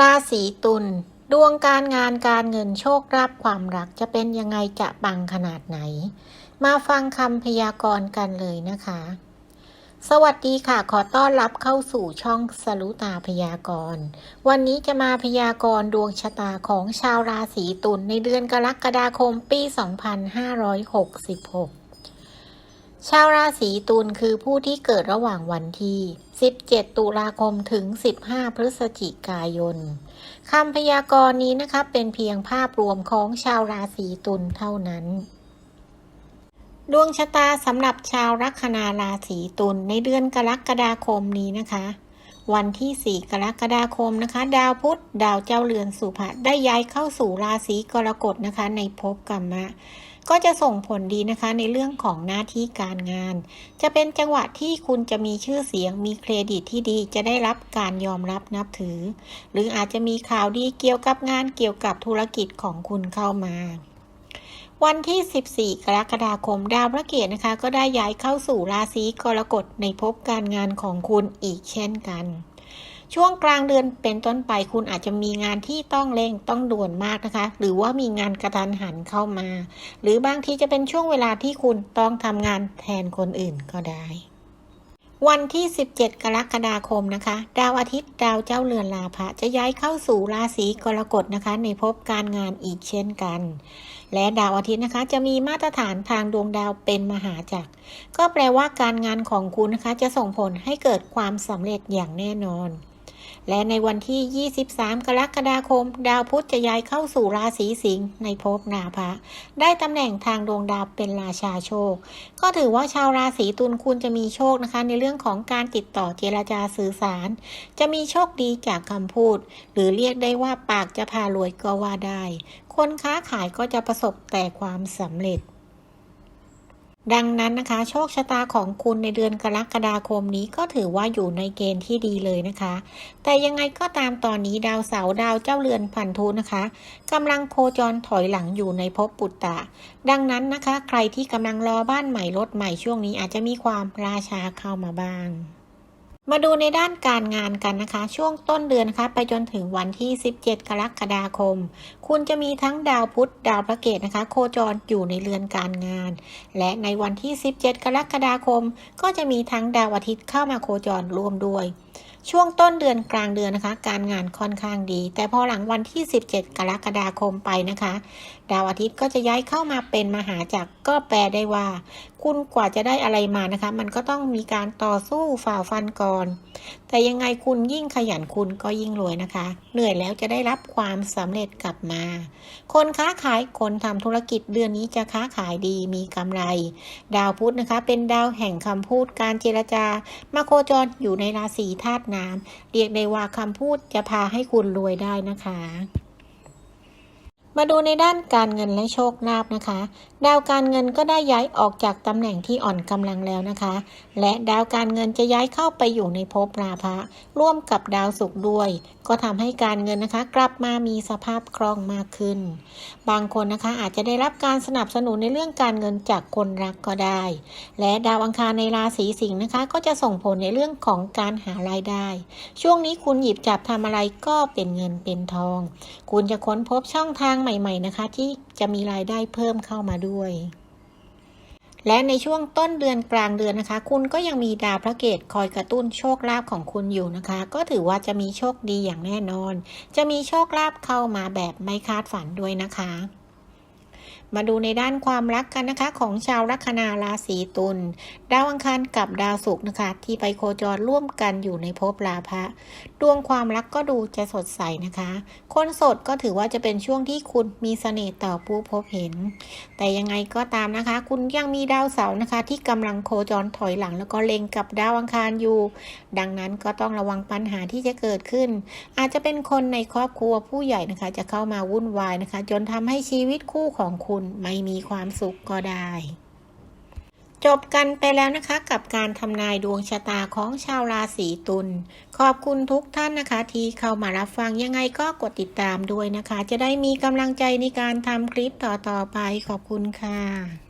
ราศีตุลดวงการงานการเงินโชคลาภความรักจะเป็นยังไงจะปังขนาดไหน มาฟังคำพยากรณ์กันเลยนะคะ สวัสดีค่ะ ขอต้อนรับเข้าสู่ช่องสรุตาพยากรณ์ วันนี้จะมาพยากรณ์ดวงชะตาของชาวราศีตุลในเดือนกรกฎาคมปี 2566 ชาวราศีตุลคือผู้ที่เกิดระหว่างวันที่ 17 ตุลาคมถึง 15 พฤศจิกายนคำพยากรณ์นี้นะคะเป็นเพียงภาพรวมของชาวราศีตุลเท่านั้น ดวงชะตาสำหรับชาวลัคนาราศีตุลในเดือนกรกฎาคมนี้นะคะ วันที่ 4 กรกฎาคมนะคะ ดาวพุธดาวเจ้าเรือนสุภะได้ย้ายเข้าสู่ราศีกรกฎนะคะ ในภพกรรมะ ก็จะส่งผลดีนะคะในเรื่องของหน้าที่การงาน จะเป็นจังหวะที่คุณจะมีชื่อเสียงมีเครดิตที่ดีจะได้รับการยอมรับนับถือ หรืออาจจะมีข่าวดีเกี่ยวกับงานเกี่ยวกับธุรกิจของคุณเข้ามาวันที่ 14 กรกฎาคมดาวพระเกตนะคะ ก็ได้ย้ายเข้าสู่ราศีกรกฎในภพการงานของคุณอีกเช่นกัน ช่วงกลางเดือนเป็นต้นไปคุณอาจจะมีงานที่ต้องเร่งต้องด่วนมากนะคะ หรือว่ามีงานกระทันหันเข้ามา หรือบางทีจะเป็นช่วงเวลาที่คุณต้องทำงานแทนคนอื่นก็ได้ วันที่ 17 กรกฎาคมนะคะ ดาวอาทิตย์ดาวเจ้าเรือนลาภะจะย้ายเข้าสู่ราศีกรกฎนะคะ ในภพการงานอีกเช่นกันและดาวอาทิตย์นะคะจะมีมาตรฐานทางดวงดาวเป็นมหาจักร ก็แปลว่าการงานของคุณนะคะจะส่งผลให้เกิดความสำเร็จอย่างแน่นอน และในวันที่ 23 กรกฎาคม ดาวพุธจะย้ายเข้าสู่ราศีสิงห์ในภพนาภะได้ตำแหน่งทางดวงดาวเป็นราชาโชค ก็ถือว่าชาวราศีตุลคุณจะมีโชคนะคะ ในเรื่องของการติดต่อเจรจาสื่อสาร จะมีโชคดีจากคำพูด หรือเรียกได้ว่าปากจะพารวยก็ว่าได้ คนค้าขายก็จะประสบแต่ความสำเร็จ ดังนั้นนะคะ โชคชะตาของคุณในเดือนกรกฎาคมนี้ก็ถือว่าอยู่ในเกณฑ์ที่ดีเลยนะคะ แต่ยังไงก็ตามตอนนี้ดาวเสาร์ดาวเจ้าเรือนพันธุนะคะกำลังโคจรถอยหลังอยู่ในภพปุตตะ ดังนั้นนะคะ ใครที่กำลังรอบ้านใหม่รถใหม่ช่วงนี้อาจจะมีความราชาเข้ามาบ้าง มาดูในด้านการงานกันนะคะ ช่วงต้นเดือนนะคะไปจนถึงวันที่ 17 กรกฎาคม คุณจะมีทั้งดาวพุธดาวพระเกตนะคะ โคจรอยู่ในเรือนการงาน และในวันที่ 17 กรกฎาคม ก็จะมีทั้งดาวอาทิตย์เข้ามาโคจรร่วมด้วย ช่วงต้นเดือนกลางเดือนนะคะ การงานค่อนข้างดี แต่พอหลังวันที่ 17 กรกฎาคมไปนะคะ ดาวอาทิตย์ก็จะย้ายเข้ามาเป็นมหาจักรก็แปลได้ว่า คุณกว่าจะได้อะไรมานะคะ มันก็ต้องมีการต่อสู้ฝ่าฟันก่อน แต่ยังไงคุณยิ่งขยันคุณก็ยิ่งรวยนะคะ เหนื่อยแล้วจะได้รับความสำเร็จกลับมา คนค้าขายคนทำธุรกิจเดือนนี้จะค้าขายดีมีกำไร ดาวพุธนะคะ เป็นดาวแห่งคำพูดการเจรจามาโคจรอยู่ในราศีธาตุน้ำเรียกได้ว่าคำพูดจะพาให้คุณรวยได้นะคะ มาดูในด้านการเงินและโชคลาภนะคะ ดาวการเงินก็ได้ย้ายออกจากตำแหน่งที่อ่อนกำลังแล้วนะคะ และดาวการเงินจะย้ายเข้าไปอยู่ในภพราภะร่วมกับดาวศุกร์ด้วย ก็ทำให้การเงินนะคะ กลับมามีสภาพคล่องมากขึ้น บางคนนะคะอาจจะได้รับการสนับสนุนในเรื่องการเงินจากคนรักก็ได้ และดาวอังคารในราศีสิงห์นะคะ ก็จะส่งผลในเรื่องของการหารายได้ ช่วงนี้คุณหยิบจับทำอะไรก็เป็นเงินเป็นทอง คุณจะค้นพบช่องทางใหม่ ๆนะคะ ที่จะมีรายได้เพิ่มเข้ามาด้วย และในช่วงต้นเดือนกลางเดือนนะคะ คุณก็ยังมีดาวพระเกตคอยกระตุ้นโชคลาภของคุณอยู่นะคะ ก็ถือว่าจะมีโชคดีอย่างแน่นอน จะมีโชคลาภเข้ามาแบบไม่คาดฝันด้วยนะคะ มาดูในด้านความรักกันนะคะของชาวลัคนาราศีตุล ดาวอังคารกับดาวศุกร์นะคะ ที่ไปโคจรร่วมกันอยู่ในภพราภะดวงความรักก็ดูจะสดใสนะคะ คนโสดก็ถือว่าจะเป็นช่วงที่คุณมีเสน่ห์ต่อผู้พบเห็น แต่ยังไงก็ตามนะคะ คุณยังมีดาวเสาร์นะคะ ที่กำลังโคจรถอยหลัง แล้วก็เล็งกับดาวอังคารอยู่ ดังนั้นก็ต้องระวังปัญหาที่จะเกิดขึ้น อาจจะเป็นคนในครอบครัวผู้ใหญ่นะคะ จะเข้ามาวุ่นวายนะคะ จนทำให้ชีวิตคู่ของคุณไม่มีความสุขก็ได้ จบกันไปแล้วนะคะกับการทำนายดวงชะตาของชาวราศีตุล ขอบคุณทุกท่านนะคะ ที่เข้ามารับฟังยังไงก็กดติดตามด้วยนะคะ จะได้มีกำลังใจในการทำคลิปต่อๆไปขอบคุณค่ะ